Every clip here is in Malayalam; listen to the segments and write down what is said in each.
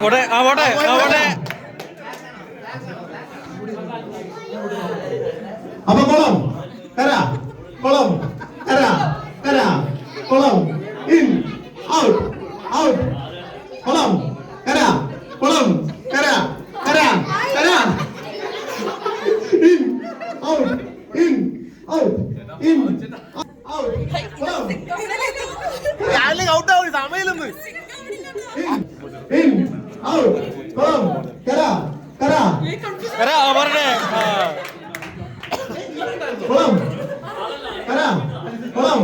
അവിടെ ആ പോട്ടെ അപ്പൊ കുളം കര കുളം കര കര കുളം ഇൻ ഔട്ട് ഔട്ട്. കുളം കര കുളം കര കര കര in out in out in out. കുളം. ഔട്ടാവും സമയമില്ലെന്ന്. ഇൻ कम करा करा करा വരാ ആ പറഞ്ഞേ ആ. കുളം കര കുളം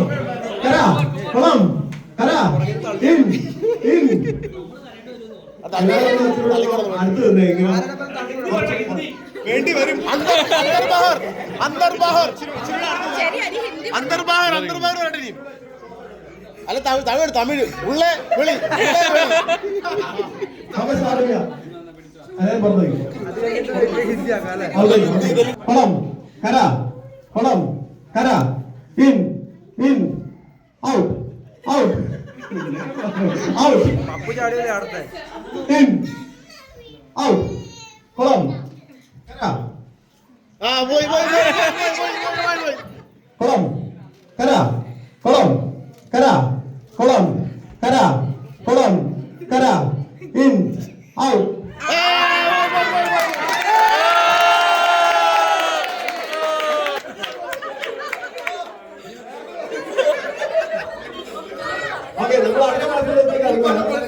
കര इन കര വേണ്ടി വരും അന്തർ ബാഹർ അന്തർ ബാഹർ അന്തർ ബാഹർ അന്തർ ബാഹർ വേണ്ടി അല്ല തമിഴ് തമിഴ് തമിഴ് ഉള്ളേ വിളി பேர் பறந்தது படம் கரா படம் கரா in in out out out in out படம் குளம் கரா குளம் கரா குளம் கரா குளம் கரா இன் அவுட் അതെ നമ്മൾ അടുത്ത ക്ലാസ്സിലേക്ക്